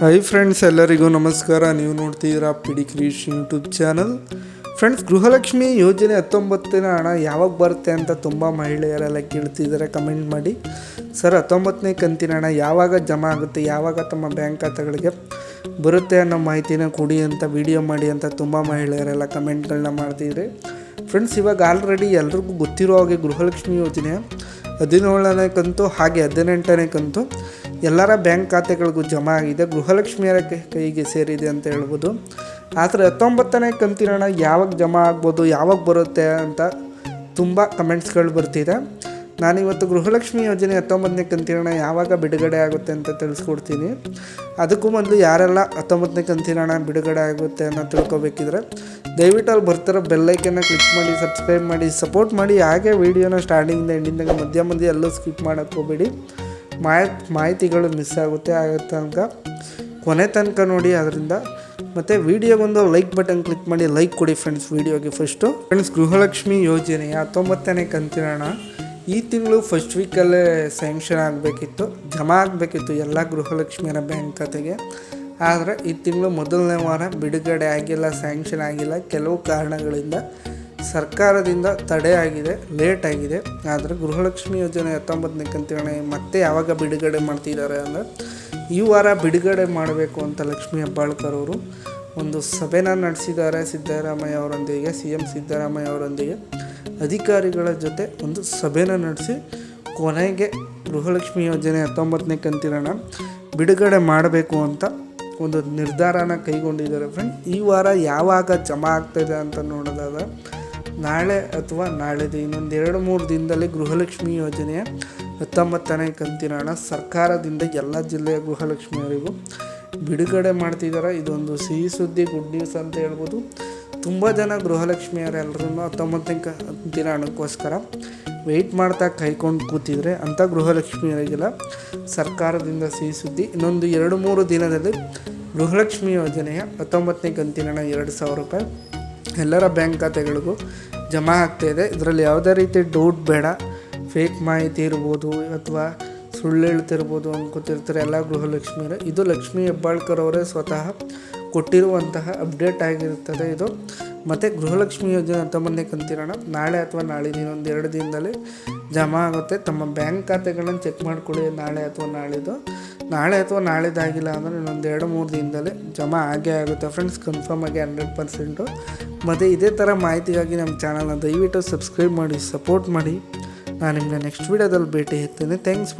Hi friends ಎಲ್ಲರಿಗೂ ನಮಸ್ಕಾರ. ನೀವು ನೋಡ್ತಿದ್ದೀರಾ PD ಕ್ರೀಶ್ YouTube channel friends Gruhalakshmi ಯೋಜನೆ ಹತ್ತೊಂಬತ್ತನೇ ಹಣ ಯಾವಾಗ ಬರುತ್ತೆ ಅಂತ ತುಂಬ ಮಹಿಳೆಯರೆಲ್ಲ ಕೇಳ್ತಿದ್ದಾರೆ. ಕಮೆಂಟ್ ಮಾಡಿ. ಸರ್ ಹತ್ತೊಂಬತ್ತನೇ ಕಂತಿನ ಹಣ ಯಾವಾಗ ಜಮಾ ಆಗುತ್ತೆ, ಯಾವಾಗ ತಮ್ಮ ಬ್ಯಾಂಕ್ ಖಾತೆಗಳಿಗೆ ಬರುತ್ತೆ ಅನ್ನೋ ಮಾಹಿತಿನ ಕೊಡಿ ಅಂತ ವಿಡಿಯೋ ಮಾಡಿ ಅಂತ ತುಂಬ ಮಹಿಳೆಯರೆಲ್ಲ ಕಮೆಂಟ್ಗಳನ್ನ ಮಾಡ್ತಿದ್ರಿ ಫ್ರೆಂಡ್ಸ್ ಇವಾಗ ಆಲ್ರೆಡಿ ಎಲ್ರಿಗೂ ಗೊತ್ತಿರೋ ಹಾಗೆ ಗೃಹಲಕ್ಷ್ಮಿ ಯೋಜನೆ ಹದಿನೇಳನೇ ಕಂತು ಹಾಗೆ ಹದಿನೆಂಟನೇ ಕಂತು ಎಲ್ಲರ ಬ್ಯಾಂಕ್ ಖಾತೆಗಳಿಗೂ ಜಮಾ ಆಗಿದೆ. ಗೃಹಲಕ್ಷ್ಮಿಯರ ಕೈಗೆ ಸೇರಿದೆ ಅಂತ ಹೇಳ್ಬೋದು. ಆದರೆ ಹತ್ತೊಂಬತ್ತನೇ ಕಂತಿನ ಯಾವಾಗ ಜಮಾ ಆಗ್ಬೋದು, ಯಾವಾಗ ಬರುತ್ತೆ ಅಂತ ತುಂಬ ಕಮೆಂಟ್ಸ್ಗಳು ಬರ್ತಿದೆ. ನಾನಿವತ್ತು ಗೃಹಲಕ್ಷ್ಮಿ ಯೋಜನೆ ಹತ್ತೊಂಬತ್ತನೇ ಕಂತಿನ ಯಾವಾಗ ಬಿಡುಗಡೆ ಆಗುತ್ತೆ ಅಂತ ತಿಳಿಸ್ಕೊಡ್ತೀನಿ. ಅದಕ್ಕೂ ಮೊದಲು ಯಾರೆಲ್ಲ ಹತ್ತೊಂಬತ್ತನೇ ಕಂತಿನ ಬಿಡುಗಡೆ ಆಗುತ್ತೆ ಅನ್ನೋ ತಿಳ್ಕೊಬೇಕಿದ್ರೆ, ದಯವಿಟ್ಟು ಅಲ್ಲಿ ಬರ್ತಿರೋ ಬೆಲ್ಲೈಕನ್ನ ಕ್ಲಿಕ್ ಮಾಡಿ ಸಬ್ಸ್ಕ್ರೈಬ್ ಮಾಡಿ ಸಪೋರ್ಟ್ ಮಾಡಿ, ಹಾಗೆ ವೀಡಿಯೋನ ಸ್ಟಾರ್ಟಿಂಗಿಂದ ಎಂಡಿಂದಾಗ ಮಧ್ಯ ಮಧ್ಯ ಎಲ್ಲೂ ಸ್ಕಿಪ್ ಮಾಡೋಕ್ಕೆ ಹೋಗಬೇಡಿ. ಮಾಹಿತಿ ಮಾಹಿತಿಗಳು ಮಿಸ್ ಆಗುತ್ತೆ ಆಗ ತನಕ ಕೊನೆ ತನಕ ನೋಡಿ. ಅದರಿಂದ ಮತ್ತು ವಿಡಿಯೋಗೊಂದು ಲೈಕ್ ಬಟನ್ ಕ್ಲಿಕ್ ಮಾಡಿ ಲೈಕ್ ಕೊಡಿ ಫ್ರೆಂಡ್ಸ್ ವಿಡಿಯೋಗೆ ಫಸ್ಟು ಫ್ರೆಂಡ್ಸ್ ಗೃಹಲಕ್ಷ್ಮಿ ಯೋಜನೆಯ ಹತ್ತೊಂಬತ್ತನೇ ಕಂತಿನ ಈ ತಿಂಗಳು ಫಸ್ಟ್ ವೀಕಲ್ಲೇ ಸ್ಯಾಂಕ್ಷನ್ ಆಗಬೇಕಿತ್ತು, ಜಮಾ ಆಗಬೇಕಿತ್ತು ಎಲ್ಲ ಗೃಹಲಕ್ಷ್ಮಿಯರ ಬ್ಯಾಂಕ್ ಖಾತೆಗೆ. ಆದರೆ ಈ ತಿಂಗಳು ಮೊದಲನೇ ವಾರ ಬಿಡುಗಡೆ ಆಗಿಲ್ಲ ಸ್ಯಾಂಕ್ಷನ್ ಆಗಿಲ್ಲ. ಕೆಲವು ಕಾರಣಗಳಿಂದ ಸರ್ಕಾರದಿಂದ ತಡೆ ಆಗಿದೆ ಲೇಟ್ ಆಗಿದೆ. ಆದರೆ ಗೃಹಲಕ್ಷ್ಮಿ ಯೋಜನೆ ಹತ್ತೊಂಬತ್ತನೇ ಕಂತಿನ ಮತ್ತೆ ಯಾವಾಗ ಬಿಡುಗಡೆ ಮಾಡ್ತಿದ್ದಾರೆ ಅಂದರೆ ಈ ವಾರ ಬಿಡುಗಡೆ ಮಾಡಬೇಕು ಅಂತ ಲಕ್ಷ್ಮೀ ಹೆಬ್ಬಾಳ್ಕರ್ ಅವರು ಒಂದು ಸಭೆನ ನಡೆಸಿದ್ದಾರೆ ಸಿದ್ದರಾಮಯ್ಯ ಅವರೊಂದಿಗೆ, ಸಿ ಎಂ ಸಿದ್ದರಾಮಯ್ಯ ಅವರೊಂದಿಗೆ. ಅಧಿಕಾರಿಗಳ ಜೊತೆ ಒಂದು ಸಭೆನ ನಡೆಸಿ ಕೊನೆಗೆ ಗೃಹಲಕ್ಷ್ಮಿ ಯೋಜನೆ ಹತ್ತೊಂಬತ್ತನೇ ಕಂತಿನ ಬಿಡುಗಡೆ ಮಾಡಬೇಕು ಅಂತ ಒಂದು ನಿರ್ಧಾರನ ಕೈಗೊಂಡಿದ್ದಾರೆ ಫ್ರೆಂಡ್ ಈ ವಾರ ಯಾವಾಗ ಜಮಾ ಆಗ್ತಾಯಿದೆ ಅಂತ ನೋಡೋದಾದ ನಾಳೆ ಅಥವಾ ನಾಳೆದು ಇನ್ನೊಂದು ಎರಡು ಮೂರು ದಿನದಲ್ಲಿ ಗೃಹಲಕ್ಷ್ಮಿ ಯೋಜನೆಯ ಹತ್ತೊಂಬತ್ತನೇ ಕಂತಿನ ಹಣ ಸರ್ಕಾರದಿಂದ ಎಲ್ಲ ಜಿಲ್ಲೆಯ ಗೃಹಲಕ್ಷ್ಮಿಯರಿಗೂ ಬಿಡುಗಡೆ ಮಾಡ್ತಿದ್ದಾರೆ ಇದೊಂದು ಸಿಹಿ ಸುದ್ದಿ ಗುಡ್ ನ್ಯೂಸ್ ಅಂತ ಹೇಳ್ಬೋದು. ತುಂಬ ಜನ ಗೃಹಲಕ್ಷ್ಮಿಯರೆಲ್ಲರೂ ಹತ್ತೊಂಬತ್ತನೇ ಕಂತಿನ ಹಣಕ್ಕೋಸ್ಕರ ವೆಯ್ಟ್ ಮಾಡ್ತಾ ಕೈಕೊಂಡು ಕೂತಿದ್ರೆ ಅಂಥ ಗೃಹಲಕ್ಷ್ಮಿಯರಿಗೆಲ್ಲ ಸರ್ಕಾರದಿಂದ ಸಿಹಿ ಸುದ್ದಿ. ಇನ್ನೊಂದು ಎರಡು ಮೂರು ದಿನದಲ್ಲಿ ಗೃಹಲಕ್ಷ್ಮಿ ಯೋಜನೆಯ ಹತ್ತೊಂಬತ್ತನೇ ಕಂತಿನ ಎರಡು ಸಾವಿರ ರೂಪಾಯಿ ಎಲ್ಲರ ಬ್ಯಾಂಕ್ ಖಾತೆಗಳಿಗೂ ಜಮಾ ಆಗ್ತಾಯಿದೆ ಇದರಲ್ಲಿ ಯಾವುದೇ ರೀತಿ ಡೌಟ್ ಬೇಡ. ಫೇಕ್ ಮಾಹಿತಿ ಇರ್ಬೋದು ಅಥವಾ ಸುಳ್ಳು ಹೇಳ್ತಿರ್ಬೋದು ಅನ್ಕೋತಿರ್ತಾರೆ ಎಲ್ಲ ಗೃಹಲಕ್ಷ್ಮಿಯರು ಇದು ಲಕ್ಷ್ಮೀ ಹೆಬ್ಬಾಳ್ಕರ್ ಅವರೇ ಸ್ವತಃ ಕೊಟ್ಟಿರುವಂತಹ ಅಪ್ಡೇಟ್ ಆಗಿರುತ್ತದೆ ಇದು. ಮತ್ತು ಗೃಹಲಕ್ಷ್ಮಿ ಯೋಜನೆ ಅಂತ ಮೊನ್ನೆ ಕಂತಿರೋಣ ನಾಳೆ ಅಥವಾ ನಾಳೆ ಇನ್ನೊಂದು ಎರಡು ದಿನದಲ್ಲಿ ಜಮಾ ಆಗುತ್ತೆ. ತಮ್ಮ ಬ್ಯಾಂಕ್ ಖಾತೆಗಳನ್ನು ಚೆಕ್ ಮಾಡಿಕೊಳ್ಳಿ. ನಾಳೆ ಅಥವಾ ನಾಳಿದ್ದು. ನಾಳೆ ಅಥವಾ ನಾಳಿದ್ದಾಗಿಲ್ಲ ಅಂದರೆ ಇನ್ನೊಂದು ಎರಡು ಮೂರು ದಿನದಲ್ಲಿ ಜಮಾ ಆಗೇ ಆಗುತ್ತೆ ಫ್ರೆಂಡ್ಸ್. ಕನ್ಫರ್ಮ್ ಆಗಿ ಹಂಡ್ರೆಡ್ ಪರ್ಸೆಂಟು. ಮತ್ತು ಇದೇ ಥರ ಮಾಹಿತಿಗಾಗಿ ನಮ್ಮ ಚಾನಲ್ನ ದಯವಿಟ್ಟು ಸಬ್ಸ್ಕ್ರೈಬ್ ಮಾಡಿ ಸಪೋರ್ಟ್ ಮಾಡಿ. ನಾನು ನಿಮಗೆ ನೆಕ್ಸ್ಟ್ ವೀಡಿಯೋದಲ್ಲಿ ಭೇಟಿ ಇರ್ತೇನೆ. ಥ್ಯಾಂಕ್ಸ್